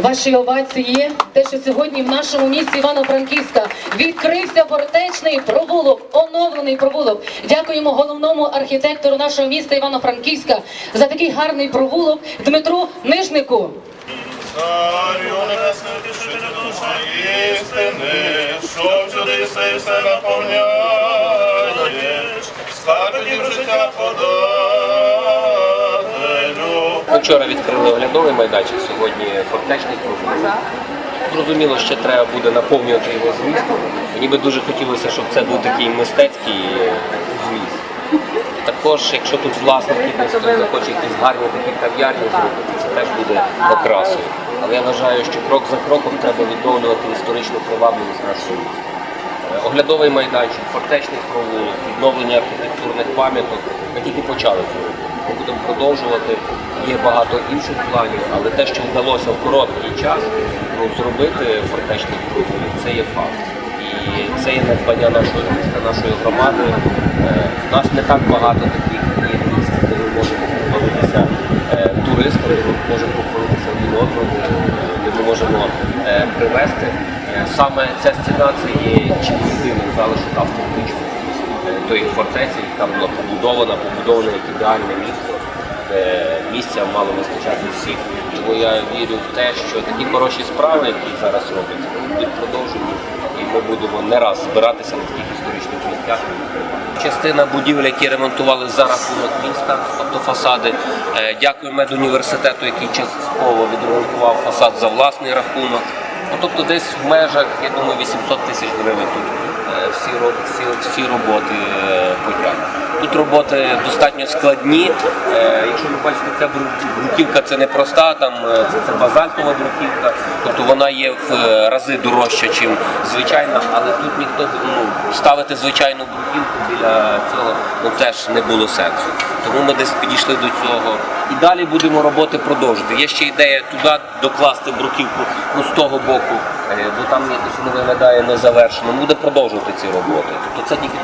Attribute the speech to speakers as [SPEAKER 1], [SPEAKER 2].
[SPEAKER 1] Ваші овації, те, що сьогодні в нашому місті Івано-Франківська відкрився фортечний провулок, оновлений провулок. Дякуємо головному архітектору нашого міста Івано-Франківська за такий гарний провулок Дмитру Нижнику.
[SPEAKER 2] Царю небесний утішителю душа істини, що всюди все і все наповняєш, скарбів життя подателю.
[SPEAKER 3] Вчора відкрили оглядовий майданчик, сьогодні фортечний провулок. Зрозуміло, ще треба буде наповнювати його зміст. Мені би дуже хотілося, щоб це був такий мистецький зміст. Також, якщо тут власники десь хтось захоче якісь гарні такі кав'ярні зробити, це теж буде окрасою. Але я вважаю, що крок за кроком треба відновлювати історичну привабливість нашого міста. Е, Оглядовий майданчик, фортечний провулок, відновлення архітектурних пам'яток. Ми тільки почали цю Ми будемо продовжувати. Є багато інших планів, але те, що вдалося в короткий час ну, зробити фортечний провулок, це є факт. І це є надбання нашого міста, нашої громади. Е, У нас не так багато таких є де ми можемо похвалитися е, туристам, де ми можемо похвалитися один одному, е, де ми можемо е, привезти. Е, Саме ця стіна це є чи єдиний залишок е, тої фортеці, яка була побудована, побудована як ідеальне місто, де місця мало вистачати всіх. Тому я вірю в те, що такі хороші справи, які зараз робляться, будуть продовжені, і ми будемо не раз збиратися на таких історичних місцях. Частина будівель, які ремонтували за рахунок міста, тобто фасади. Е, Дякую медуніверситету, який частково відремонтував фасад за власний рахунок. Ну, тобто десь в межах, я думаю, 800 тисяч гривень тут всі, всі, всі роботи е. Тут роботи достатньо складні. Е, Якщо ви бачите, ця бруківка це не проста, там е, це, базальтова бруківка, тобто вона є в рази дорожча, ніж звичайна, але тут ніхто ну, ставити звичайну бруківку біля цього ну, теж не було сенсу. Тому ми десь підійшли до цього. І далі будемо роботи продовжити. Є ще ідея туди докласти бруківку ну, з того боку, бо там якось воно виглядає незавершено. Буде продовжувати ці роботи. Тобто це тільки